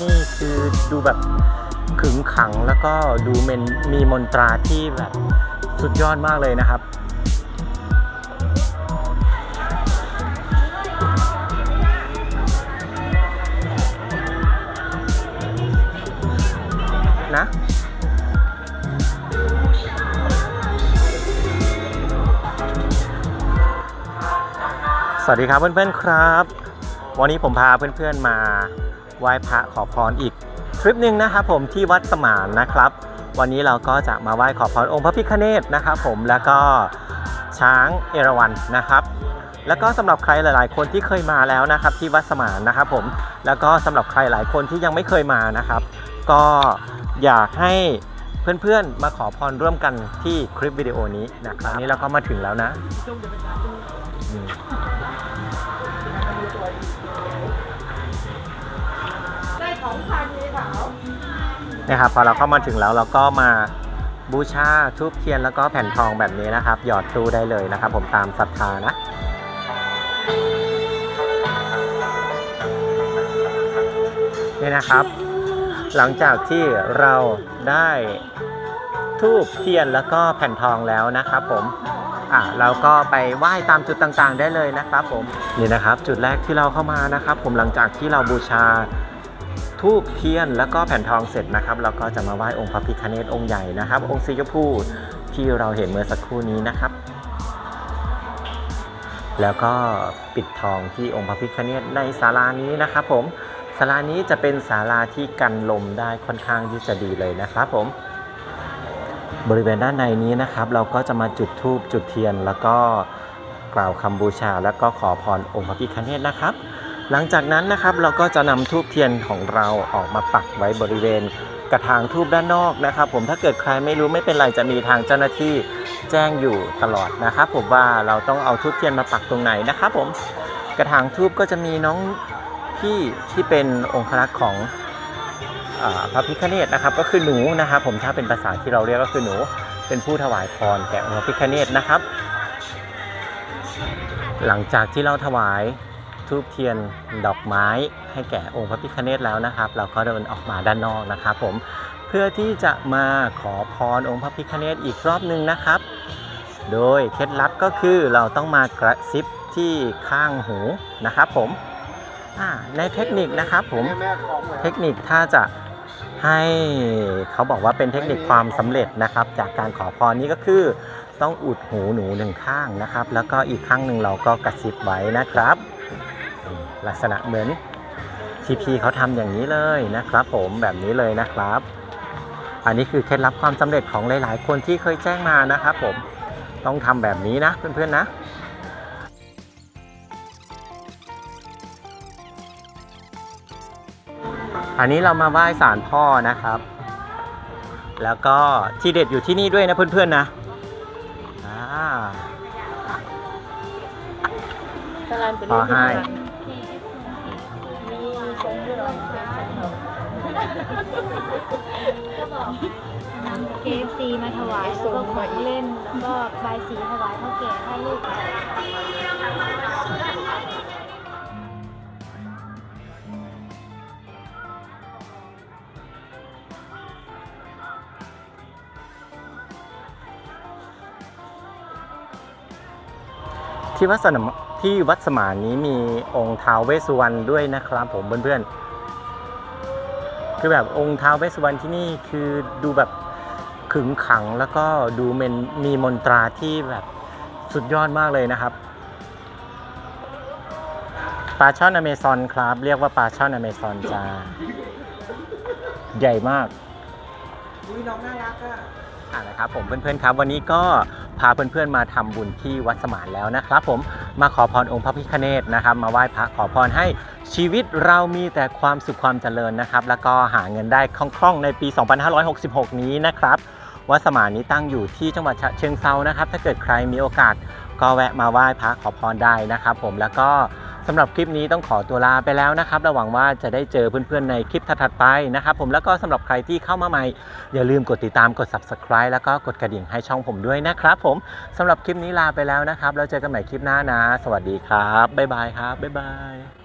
นี่คือดูแบบขึงขังแล้วก็ดูเป็นมีมนตราที่แบบสุดยอดมากเลยนะครับ นะสวัสดีครับเพื่อนๆครับ วันนี้ผมพาเพื่อนๆมา ไหว้พระขอพรอีกทริปหนึ่งนะครับผมที่วัดสมานนะครับ วันนี้เราก็จะมาไหว้ขอพรองค์พระพิฆเนศนะครับผมแล้วก็ช้างเอราวัณนะครับแล้วก็สำหรับใครหลาย ๆ คนที่เคยมาแล้วนะครับที่วัดสมานนะครับผมแล้วก็สำหรับใครหลายคนที่ยังไม่เคยมานะครับ ก็อยากให้เพื่อน ๆ มาขอพรร่วมกันที่คลิปวิดีโอนี้นะครับนนี้เราก็มาถึงแล้วนะ นะครับพอเราเข้ามาถึงแล้วเราก็มาบูชาทูบเทียนแล้วก็แผ่นทองแบบนี้นะครับ หยอดตู้ได้เลยนะครับ ผมตามศรัทธานะนี่นะครับ หลังจากที่เราได้ทูบเทียนแล้วก็แผ่นทองแล้วนะครับผมอะเราก็ไปไหว้ตามจุดต่างๆได้เลยนะครับผมนี่นะครับ จุดแรกที่เราเข้ามานะครับ ผมหลังจากที่เราบูชา ทูบเทียนแล้วก็แผ่นทองเสร็จนะครับ เราก็จะมาไหว้องค์พระพิฆเนศองค์ใหญ่นะครับ องค์สีชมพูที่เราเห็นเมื่อสักครู่นี้นะครับ แล้วก็ปิดทองที่องค์พระพิฆเนศในศาลานี้นะครับผมศาลานี้จะเป็นศาลาที่กันลมได้ค่อนข้างที่จะดีเลยนะครับผมบริเวณด้านในนี้นะครับ เราก็จะมาจุดธูปจุดเทียน แล้วก็กล่าวคำบูชา แล้วก็ขอพรองค์พระพิฆเนศนะครับ หลังจากนั้นนะครับเราก็จะนำทูบเทียนของเราออกมาปักไว้บริเวณกระถางทูบด้านนอกนะครับ ผมถ้าเกิดใครไม่รู้ไม่เป็นไรจะมีทางเจ้าหน้าที่แจ้งอยู่ตลอดนะครับ ผมว่าเราต้องเอาทูบเทียนมาปักตรงไหนนะครับ ผมกระถางทูบก็จะมีน้องพี่ที่เป็นองครักษ์ของอพระพิฆเนศนะครับ ก็คือหนูนะครับ ผมถ้าเป็นภาษาที่เราเรียกก็คือหนูเป็นผู้ถวายพรแก่องค์พระพิฆเนศนะครับ หลังจากที่เราถวาย ทูบเทียนดอกไม้ให้แก่องค์พระพิฆเนศแล้วนะครับ เราก็เดินออกมาด้านนอกนะครับผมเพื่อที่จะมาขอพรองค์พระพิฆเนศอีกรอบหนึ่งนะครับ โดยเคล็ดลับก็คือเราต้องมากระซิบที่ข้างหูนะครับผมในเทคนิคนะครับผมเทคนิคถ้าจะให้เขาบอกว่าเป็นเทคนิคความสำเร็จนะครับ จากการขอพรนี้ก็คือต้องอุดหูหนูหนึ่งข้างนะครับ แล้วก็อีกข้างหนึ่งเราก็กระซิบไว้นะครับ ลักษณะเหมือนทีพีเขาทำอย่างนี้เลยนะครับผมแบบนี้เลยนะครับ อันนี้คือเคล็ดลับความสำเร็จของหลาย ๆ คนที่เคยแจ้งมานะครับผมต้องทำแบบนี้นะเพื่อน ๆ นะอันนี้เรามาไหว้ศาลพ่อนะครับ แล้วก็ที่เด็ดอยู่ที่นี่ด้วยนะเพื่อนๆนะอ่าตลาดเป็นขอให้ ก็บอกเคฟซีมาถวายแล้วก็ของเล่นแล้วก็บายสีถวายเท่าแก่ให้ลูก ที่วัดสนมที่วัดสมานนี้มีองค์ท้าวเวสสุวรรณด้วยนะครับผมเพื่อนๆ คือแบบองค์ท้าวเวสสุวรรณที่นี่คือดูแบบขึงขังแล้วก็ดูเป็นมีมนตราที่แบบสุดยอดมากเลยนะครับปลาช่อนอเมซอนครับ เรียกว่าปลาช่อนอเมซอนจ้าใหญ่มากอุ้ยน้องน่ารักอะอ่านะครับผมเพื่อนๆครับวันนี้ก็พาเพื่อนๆมาทำบุญที่วัดสมานแล้วนะครับผม มาขอพรองค์พระพิฆเนศนะครับ มาไหว้พระขอพรให้ชีวิตเรามีแต่ความสุขความเจริญนะครับ แล้วก็หาเงินได้คล่องๆในปี 2566 นี้นะครับวัดสมานนี้ตั้งอยู่ที่จังหวัดเชียงเซานะครับ ถ้าเกิดใครมีโอกาสก็แวะมาไหว้พระขอพรได้นะครับ ผมแล้วก็ สำหรับคลิปนี้ต้องขอตัวลาไปแล้วนะครับระหวังว่าจะได้เจอเพื่อนๆในคลิปถัดๆไปนะครับผมแล้วก็สำหรับใครที่เข้ามาใหม่ อย่าลืมกดติดตามกด subscribe แล้วก็กดกระดิ่งให้ช่องผมด้วยนะครับผมสำหรับคลิปนี้ลาไปแล้วนะครับแล้วเจอกันใหม่คลิปหน้านะ สวัสดีครับบ๊ายบายครับบ๊ายบาย